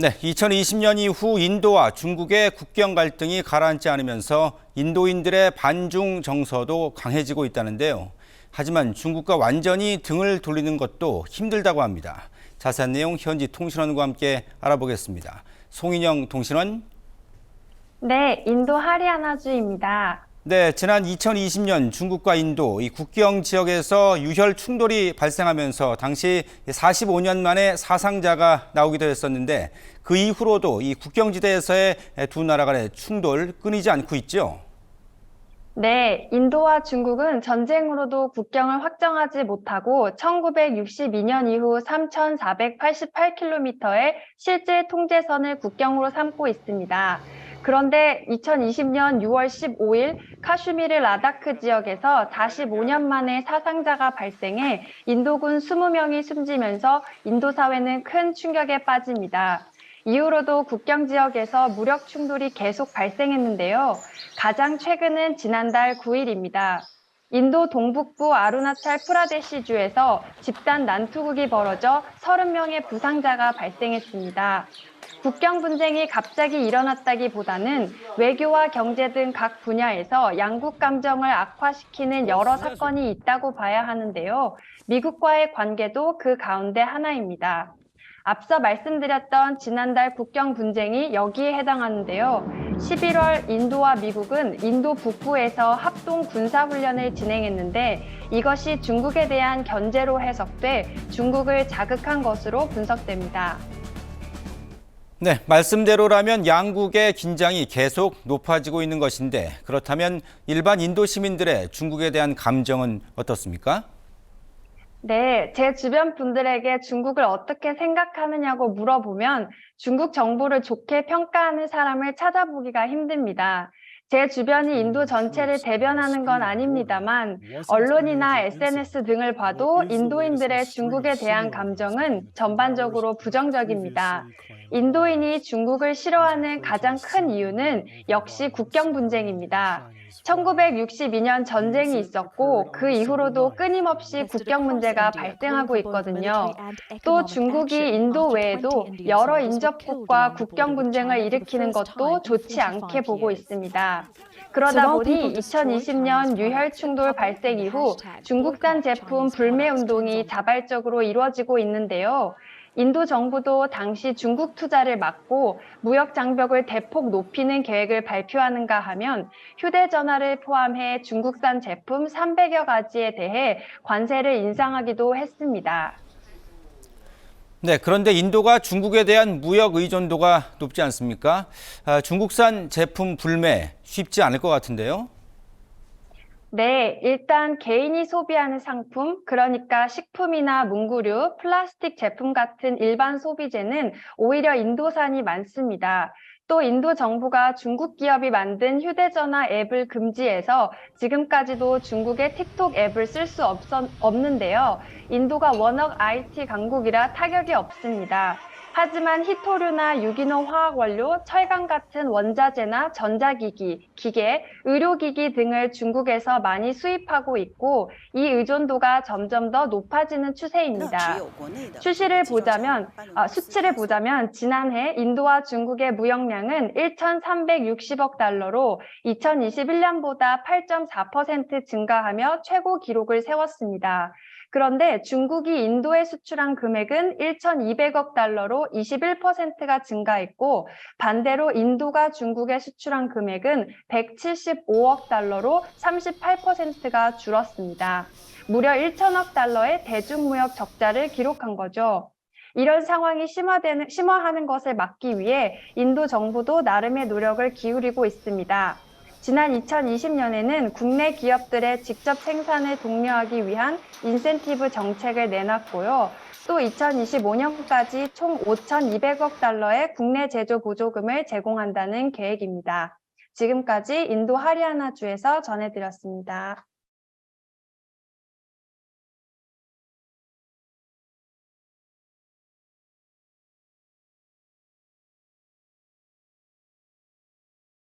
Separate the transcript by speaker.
Speaker 1: 네, 2020년 이후 인도와 중국의 국경 갈등이 가라앉지 않으면서 인도인들의 반중 정서도 강해지고 있다는데요. 하지만 중국과 완전히 등을 돌리는 것도 힘들다고 합니다. 자세한 내용 현지 통신원과 함께 알아보겠습니다. 송인영 통신원.
Speaker 2: 네, 인도 하리아나주입니다.
Speaker 1: 네, 지난 2020년 중국과 인도 이 국경 지역에서 유혈 충돌이 발생하면서 당시 45년 만에 사상자가 나오기도 했었는데 그 이후로도 이 국경지대에서의 두 나라 간의 충돌 끊이지 않고 있죠.
Speaker 2: 네, 인도와 중국은 전쟁으로도 국경을 확정하지 못하고 1962년 이후 3,488km의 실제 통제선을 국경으로 삼고 있습니다. 그런데 2020년 6월 15일 카슈미르 라다크 지역에서 45년 만에 사상자가 발생해 인도군 20명이 숨지면서 인도 사회는 큰 충격에 빠집니다. 이후로도 국경 지역에서 무력 충돌이 계속 발생했는데요. 가장 최근은 지난달 9일입니다. 인도 동북부 아루나찰 프라데시주에서 집단 난투극이 벌어져 30명의 부상자가 발생했습니다. 국경 분쟁이 갑자기 일어났다기보다는 외교와 경제 등 각 분야에서 양국 감정을 악화시키는 여러 사건이 있다고 봐야 하는데요. 미국과의 관계도 그 가운데 하나입니다. 앞서 말씀드렸던 지난달 국경 분쟁이 여기에 해당하는데요. 11월 인도와 미국은 인도 북부에서 합동 군사훈련을 진행했는데 이것이 중국에 대한 견제로 해석돼 중국을 자극한 것으로 분석됩니다.
Speaker 1: 네, 말씀대로라면 양국의 긴장이 계속 높아지고 있는 것인데 그렇다면 일반 인도 시민들의 중국에 대한 감정은 어떻습니까?
Speaker 2: 네, 제 주변 분들에게 중국을 어떻게 생각하느냐고 물어보면 중국 정부를 좋게 평가하는 사람을 찾아보기가 힘듭니다. 제 주변이 인도 전체를 대변하는 건 아닙니다만 언론이나 SNS 등을 봐도 인도인들의 중국에 대한 감정은 전반적으로 부정적입니다. 인도인이 중국을 싫어하는 가장 큰 이유는 역시 국경 분쟁입니다. 1962년 전쟁이 있었고 그 이후로도 끊임없이 국경 문제가 발생하고 있거든요. 또 중국이 인도 외에도 여러 인접국과 국경 분쟁을 일으키는 것도 좋지 않게 보고 있습니다. 그러다 보니 2020년 유혈 충돌 발생 이후 중국산 제품 불매 운동이 자발적으로 이루어지고 있는데요. 인도 정부도 당시 중국 투자를 막고 무역 장벽을 대폭 높이는 계획을 발표하는가 하면 휴대전 화를 포함해 중국산 제품 300여 가지에 대해 관세를 인상하기도 했습니다.
Speaker 1: 네, 그런데 인도가 중국에 대한 무역 의존도가 높지 않습니까? 아, 중국산 제품 불매 쉽지 않을 것 같은데요.
Speaker 2: 네, 일단 개인이 소비하는 상품, 그러니까 식품이나 문구류, 플라스틱 제품 같은 일반 소비재는 오히려 인도산이 많습니다. 또 인도 정부가 중국 기업이 만든 휴대전화 앱을 금지해서 지금까지도 중국의 틱톡 앱을 쓸 수 없는데요. 인도가 워낙 IT 강국이라 타격이 없습니다. 하지만 히토류나 유기농 화학 원료, 철강 같은 원자재나 전자기기, 기계, 의료기기 등을 중국에서 많이 수입하고 있고 이 의존도가 점점 더 높아지는 추세입니다. 수시를 보자면 아, 수치를 보자면 지난해 인도와 중국의 무역량은 1,360억 달러로 2021년보다 8.4% 증가하며 최고 기록을 세웠습니다. 그런데 중국이 인도에 수출한 금액은 1,200억 달러로 21%가 증가했고 반대로 인도가 중국에 수출한 금액은 175억 달러로 38%가 줄었습니다. 무려 1천억 달러의 대중무역 적자를 기록한 거죠. 이런 상황이 심화되는, 심화하는 것을 막기 위해 인도 정부도 나름의 노력을 기울이고 있습니다. 지난 2020년에는 국내 기업들의 직접 생산을 독려하기 위한 인센티브 정책을 내놨고요. 또 2025년까지 총 5,200억 달러의 국내 제조 보조금을 제공한다는 계획입니다. 지금까지 인도 하리아나주에서 전해드렸습니다.